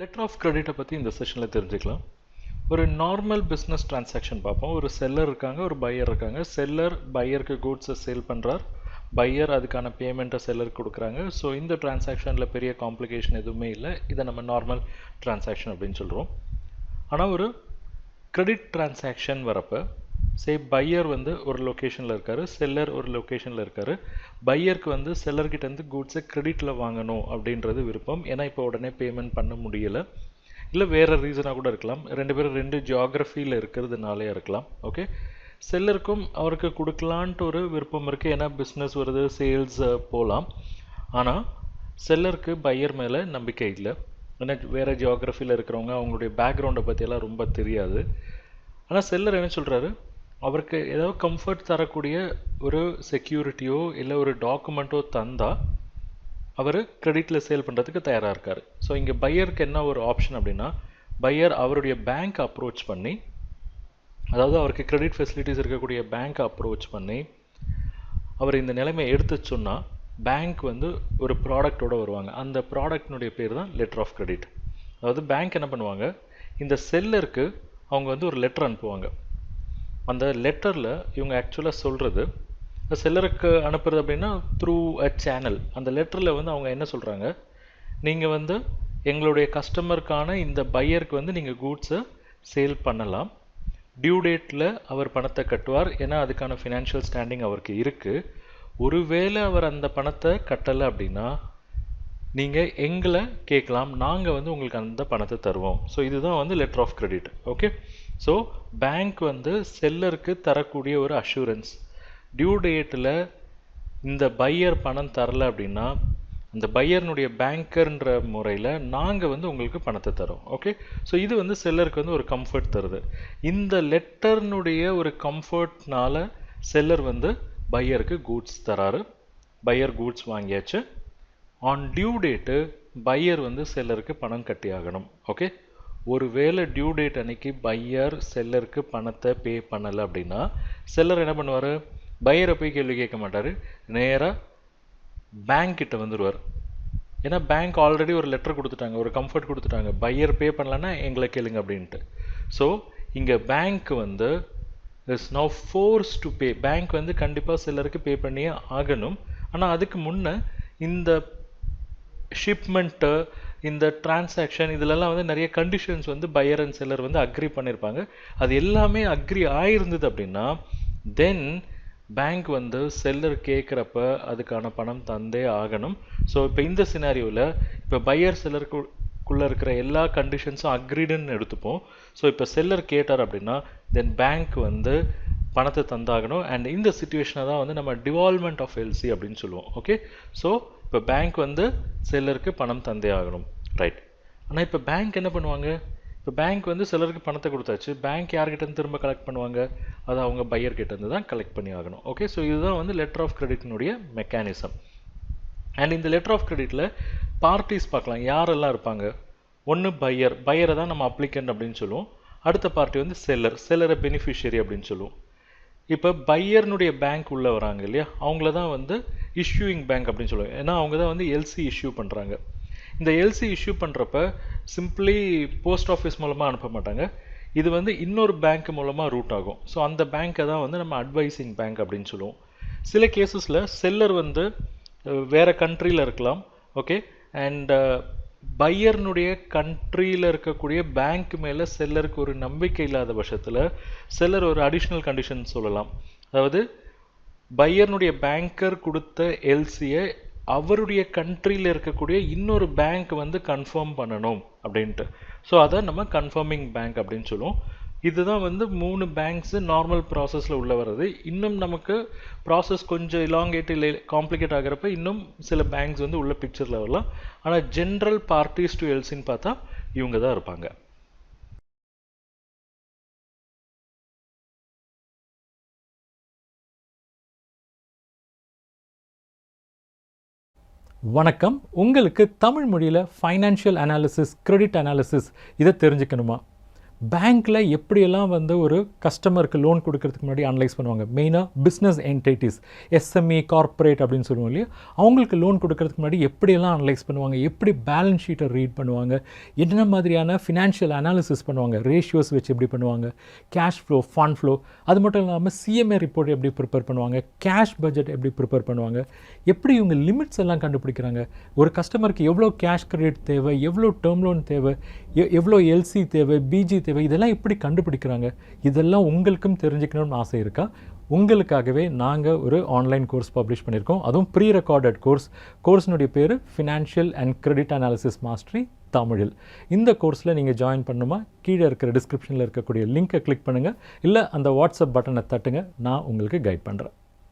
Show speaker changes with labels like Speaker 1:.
Speaker 1: Letter of கிரெடிட்டை பற்றி இந்த செஷனில் தெரிஞ்சுக்கலாம். ஒரு நார்மல் பிஸ்னஸ் டிரான்சாக்ஷன் பார்ப்போம். ஒரு செல்லர் இருக்காங்க ஒரு பையர் இருக்காங்க. செல்லர் பையருக்கு கூட்ஸை சேல் பண்ணுறார் பையர் அதுக்கான பேமெண்ட்டை செல்லருக்கு கொடுக்குறாங்க. ஸோ இந்த டிரான்சாக்ஷனில் பெரிய காம்ப்ளிகேஷன் எதுவுமே இல்லை. இதை நம்ம நார்மல் டிரான்சாக்ஷன் அப்படின்னு சொல்கிறோம் ஆனால் ஒரு கிரெடிட் டிரான்சாக்ஷன் வரப்போ சே பையர் வந்து ஒரு லொக்கேஷனில் இருக்கார் செல்லர் ஒரு லொக்கேஷனில் இருக்கார். பையருக்கு வந்து செல்லர்கிட்டேருந்து கூட்ஸை கிரெடிட்டில் வாங்கணும் அப்படின்றது விருப்பம். ஏன்னா இப்போ உடனே பேமெண்ட் பண்ண முடியலை. இல்லை வேறு ரீசனாக கூட இருக்கலாம். ரெண்டு பேரும் ரெண்டு ஜியாகிரஃபியில் இருக்கிறதுனாலே இருக்கலாம். ஓகே செல்லருக்கும் அவருக்கு கொடுக்கலான்ட்டு ஒரு விருப்பம் இருக்குது ஏன்னா பிஸ்னஸ் வருது சேல்ஸ் போகலாம் ஆனால் செல்லருக்கு பையர் மேலே நம்பிக்கை இல்லை. ஏன்னா வேறு ஜியாகிரஃபியில் இருக்கிறவங்க அவங்களுடைய பேக்ரவுண்டை பற்றியெல்லாம் ரொம்ப தெரியாது. ஆனால் செல்லர் என்ன சொல்கிறாரு அவருக்கு ஏதாவது கம்ஃபர்ட் தரக்கூடிய ஒரு செக்யூரிட்டியோ இல்லை ஒரு டாக்குமெண்ட்டோ தந்தால் அவர் கிரெடிட்டில் சேல் பண்ணுறதுக்கு தயாராக இருக்கார். ஸோ இங்கே பையருக்கு என்ன ஒரு ஆப்ஷன் அப்படின்னா பையர் அவருடைய பேங்க் அப்ரோச் பண்ணி அதாவது அவருக்கு கிரெடிட் ஃபெசிலிட்டிஸ் இருக்கக்கூடிய பேங்க் அப்ரோச் பண்ணி அவர் இந்த நிலைமையை எடுத்து சொன்னால் பேங்க் வந்து ஒரு ப்ராடக்டோடு வருவாங்க. அந்த ப்ராடக்டினுடைய பேர் தான் லெட்டர் ஆஃப் கிரெடிட் அதாவது பேங்க் என்ன பண்ணுவாங்க? இந்த செல்லருக்கு அவங்க வந்து ஒரு லெட்டர் அனுப்புவாங்க. அந்த லெட்டரில் இவங்க ஆக்சுவலாக சொல்கிறது செல்லருக்கு அனுப்புறது அப்படின்னா த்ரூ அ சேனல் அந்த லெட்டரில் வந்து அவங்க என்ன சொல்கிறாங்க நீங்கள் வந்து எங்களுடைய கஸ்டமருக்கான இந்த பையருக்கு வந்து நீங்கள் கூட்ஸை சேல் பண்ணலாம். டியூ டேட்டில் அவர் பணத்தை கட்டுவார். ஏன்னா அதுக்கான ஃபினான்ஷியல் ஸ்டாண்டிங் அவருக்கு இருக்குது ஒருவேளை அவர் அந்த பணத்தை கட்டலை அப்படின்னா நீங்கள் எங்களை கேட்கலாம். நாங்கள் வந்து உங்களுக்கு அந்த பணத்தை தருவோம். ஸோ இதுதான் வந்து letter of credit okay so bank வந்து செல்லருக்கு தரக்கூடிய ஒரு அஷூரன்ஸ் டியூ டேட்டில் இந்த பையர் பணம் தரல அப்படின்னா அந்த பையர்னுடைய பேங்கர்ன்ற முறையில் நாங்கள் வந்து உங்களுக்கு பணத்தை தரோம். ஓகே ஸோ இது வந்து செல்லருக்கு வந்து ஒரு கம்ஃபர்ட் தருது. இந்த லெட்டர்னுடைய ஒரு கம்ஃபர்ட்னால செல்லர் வந்து பையருக்கு கூட்ஸ் தராரு. பையர் கூட்ஸ் வாங்கியாச்சு. ஆன் டியூ டேட்டு பையர் வந்து செல்லருக்கு பணம் கட்டி ஆகணும் ஓகே ஒருவேளை டியூ டேட் அன்னைக்கு பையர் செல்லருக்கு பணத்தை பே பண்ணலை அப்படின்னா செல்லர் என்ன பண்ணுவார்? பையரை போய் கேள்வி கேட்க மாட்டார். நேராக பேங்க் கிட்ட வந்துடுவார் ஏன்னா பேங்க் ஆல்ரெடி ஒரு லெட்டர் கொடுத்துட்டாங்க ஒரு கம்ஃபர்ட் கொடுத்துட்டாங்க. பையர் பே பண்ணலன்னா எங்களை கேளுங்க அப்படின்ட்டு. ஸோ இங்கே பேங்க் வந்து is now force to pay bank வந்து கண்டிப்பாக சிலருக்கு பே பண்ணியே ஆகணும். ஆனால் அதுக்கு முன்னே இந்த ஷிப்மெண்ட்டு இந்த டிரான்சாக்ஷன் இதிலெல்லாம் வந்து நிறைய கண்டிஷன்ஸ் வந்து பையர் அண்ட் செல்லர் வந்து அக்ரி பண்ணியிருப்பாங்க அது எல்லாமே அக்ரி ஆயிருந்தது அப்படின்னா தென் பேங்க் வந்து செல்லர் கேட்குறப்ப அதுக்கான பணம் தந்தே ஆகணும். ஸோ இப்போ இந்த சினாரியோவில் இப்போ பையர் செல்லருக்குள்ளே இருக்கிற எல்லா கண்டிஷன்ஸும் அக்ரிடுன்னு எடுத்துப்போம். ஸோ இப்போ செல்லர் கேட்டார் அப்படின்னா தென் பேங்க் வந்து பணத்தை தந்தாகணும். அண்ட் இந்த சுச்சுவேஷனை தான் வந்து நம்ம டிவால்மெண்ட் ஆஃப் எல்சி அப்படின்னு சொல்லுவோம். ஓகே ஸோ இப்போ பேங்க் வந்து செல்லருக்கு பணம் தந்தே ஆகணும். ரைட் ஆனால் இப்போ பேங்க் என்ன பண்ணுவாங்க? இப்போ பேங்க் வந்து சிலருக்கு பணத்தை கொடுத்தாச்சு. பேங்க் யார்கிட்டருந்து திரும்ப கலெக்ட் பண்ணுவாங்க? அது அவங்க பையர்கிட்டேருந்து தான் கலெக்ட் பண்ணி ஆகணும். ஓகே ஸோ இதுதான் வந்து லெட்டர் ஆஃப் கிரெடிட்னுடைய மெக்கானிசம் அண்ட் இந்த லெட்டர் ஆஃப் கிரெடிட்டில் பார்ட்டிஸ் பார்க்கலாம். யாரெல்லாம் இருப்பாங்க? ஒன்று பையர் பையரை தான் நம்ம அப்ளிகண்ட் அப்படின்னு சொல்லுவோம். அடுத்த பார்ட்டி வந்து செல்லர் செல்லரை பெனிஃபிஷியரி அப்படின்னு சொல்லுவோம். இப்போ பையர்னுடைய பேங்க் உள்ளே வராங்க இல்லையா? அவங்கள தான் வந்து இஷ்யூயிங் பேங்க் அப்படின்னு சொல்லுவாங்க. ஏன்னா அவங்க தான் வந்து எல்சி இஷ்யூ பண்ணுறாங்க இந்த எல்சி இஷ்யூ பண்ணுறப்ப சிம்பிளி போஸ்ட் ஆஃபீஸ் மூலமாக அனுப்ப மாட்டாங்க. இது வந்து இன்னொரு பேங்க் மூலமாக ரூட் ஆகும். ஸோ அந்த பேங்க்கை தான் வந்து நம்ம அட்வைசிங் பேங்க் அப்படின்னு சொல்லுவோம். சில கேசஸில் செல்லர் வந்து வேறு கண்ட்ரியில் இருக்கலாம். ஓகே அண்ட் பையர்னுடைய கண்ட்ரியில் இருக்கக்கூடிய பேங்க் மேலே செல்லருக்கு ஒரு நம்பிக்கை இல்லாத பட்சத்தில் செல்லர் ஒரு அடிஷ்னல் கண்டிஷன் சொல்லலாம். அதாவது பையர்னுடைய பேங்கர் கொடுத்த எல்சியை அவருடைய கண்ட்ரியில் இருக்கக்கூடிய இன்னொரு பேங்க் வந்து கன்ஃபார்ம் பண்ணணும் அப்படின்ட்டு. ஸோ அதை நம்ம கன்ஃபார்மிங் பேங்க் அப்படின்னு சொல்லுவோம். இதுதான் வந்து மூணு பேங்க்ஸு நார்மல் ப்ராசஸில் உள்ள வர்றது. இன்னும் நமக்கு ப்ராசஸ் கொஞ்சம் இலாங்கேட் இல்லை காம்ப்ளிகேட் ஆகிறப்ப இன்னும் சில பேங்க்ஸ் வந்து உள்ள பிக்சரில் வரலாம். ஆனால் ஜென்ரல் பார்ட்டிஸ் டு எல்சின்னு பார்த்தா இவங்க தான் இருப்பாங்க.
Speaker 2: வணக்கம். உங்களுக்கு தமிழ் மொழியில் ஃபைனான்ஷியல் அனாலிசிஸ் கிரெடிட் அனாலிசிஸ் இதை தெரிஞ்சுக்கணுமா? பேங்க்கில் எப்படியெல்லாம் வந்து ஒரு கஸ்டமருக்கு லோன் கொடுக்கறதுக்கு முன்னாடி அனலைஸ் பண்ணுவாங்க? மெயினாக பிஸ்னஸ் என்டைட்டிஸ் எஸ்எம்இ கார்ப்பரேட் அப்படின்னு சொல்லுவோம் இல்லையா? அவங்களுக்கு லோன் கொடுக்கறதுக்கு முன்னாடி எப்படியெல்லாம் அனலைஸ் பண்ணுவாங்க? எப்படி பேலன்ஸ் ஷீட்டை ரீட் பண்ணுவாங்க? என்ன மாதிரியான ஃபினான்ஷியல் அனாலிசிஸ் பண்ணுவாங்க? ரேஷியோஸ் வச்சு எப்படி பண்ணுவாங்க? கேஷ் ஃப்ளோ ஃபண்ட் ஃப்ளோ அது மட்டும் இல்லாமல் சிஎம்ஏ ரிப்போர்ட் எப்படி ப்ரிப்பேர் பண்ணுவாங்க? கேஷ் பட்ஜெட் எப்படி ப்ரிப்பேர் பண்ணுவாங்க? எப்படி இவங்க லிமிட்ஸ் எல்லாம் கண்டுபிடிக்கிறாங்க? ஒரு கஸ்டமருக்கு எவ்வளோ கேஷ் கிரெடிட் தேவை? எவ்வளோ டேர்ம் லோன் தேவை? எ- எவ்வளோ எல்சி தேவை? பிஜி தேவை? இதெல்லாம் எப்படி கண்டுபிடிக்கிறாங்க? இதெல்லாம் உங்களுக்கும் தெரிஞ்சுக்கணும்னு ஆசை இருக்கா? உங்களுக்காகவே நாங்கள் ஒரு ஆன்லைன் கோர்ஸ் பப்ளிஷ் பண்ணியிருக்கோம். அதுவும் ப்ரீ ரெக்கார்டட் கோர்ஸ் கோர்ஸினுடைய பேர் financial and credit analysis mastery தமிழில். இந்த கோர்ஸில் நீங்கள் ஜாயின் பண்ணுமா? கீழே இருக்கிற டிஸ்கிரிப்ஷனில் இருக்கக்கூடிய லிங்க்கை கிளிக் பண்ணுங்கள் இல்லை அந்த வாட்ஸ்அப் பட்டனை தட்டுங்க. நான் உங்களுக்கு கைட் பண்ணுறேன்